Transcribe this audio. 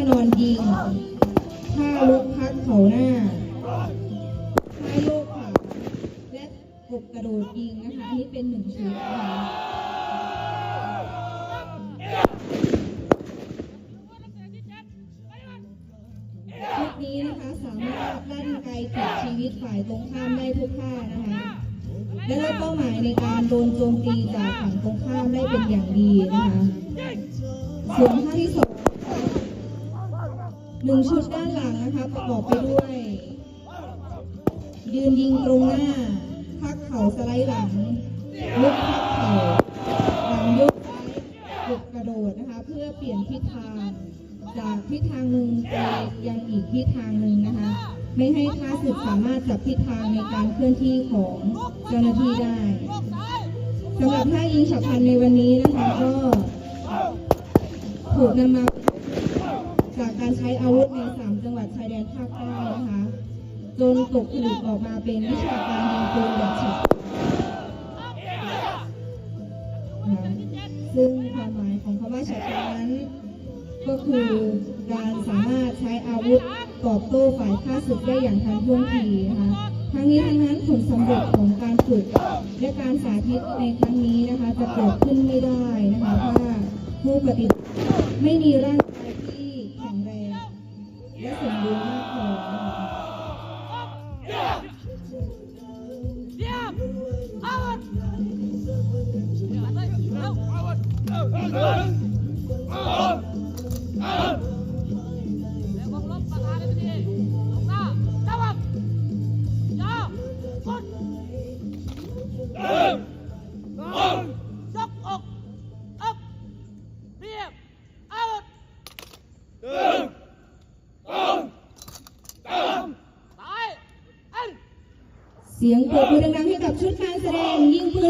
านอนยิงท่าลุกพักเขาหน้าท่าโยกขาและกบกระโดดยิงนะคะ อันนี้เป็นหนึ่งชุดนะคะชุดนี้นะคะสามารถลั่นไกลถึงชีวิตฝ่ายตรงข้ามได้ทุกท่านะคะ และรับเป้าหมายในการโดนโจมตีจากฝั่งตรงข้ามได้เป็นอย่างดีนะคะส่วนท่าที่สอง หนึ่งชุดด้านหลังนะคะประกอบไปด้วย ยืนยิงตรงหน้า พักเข่าสไลด์หลังลุกพักเข่าหลังยกซ้ายกดกระโดดนะคะ เพื่อเปลี่ยนทิศทาง จากทิศทางหนึ่งไปยังอีกทิศทางหนึ่งนะคะ ไม่ให้ข้าศึกสามารถจับทิศทางในการเคลื่อนที่ของเจ้าหน้าที่ได้สำหรับท่ายิงฉับพลันในวันนี้นะคะก็ถูกนำมา จากการใช้อาวุธใน 3 จังหวัดชายแดนภาคใต้นะคะ จนตกผลึกออกมาเป็นวิชาการยิงปืนแบบฉับซึ่งความหมายของคำว่าฉับนนั้น ก็คือการสามารถใช้อาวุธตอบโต้ฝ่ายข้าศึกได้อย่างทันท่วงทีนะคะทั้งนี้ทั้งนั้นผลสำเร็จของการฝึกและการสาธิตในครั้งนี้นะคะ จะเกิดขึ้นไม่ได้นะคะถ้าผู้ปฏิบัติไม่มีร่าง อนะ เสียงปรบมือดังๆให้กับชุดการแสดงยิงปืน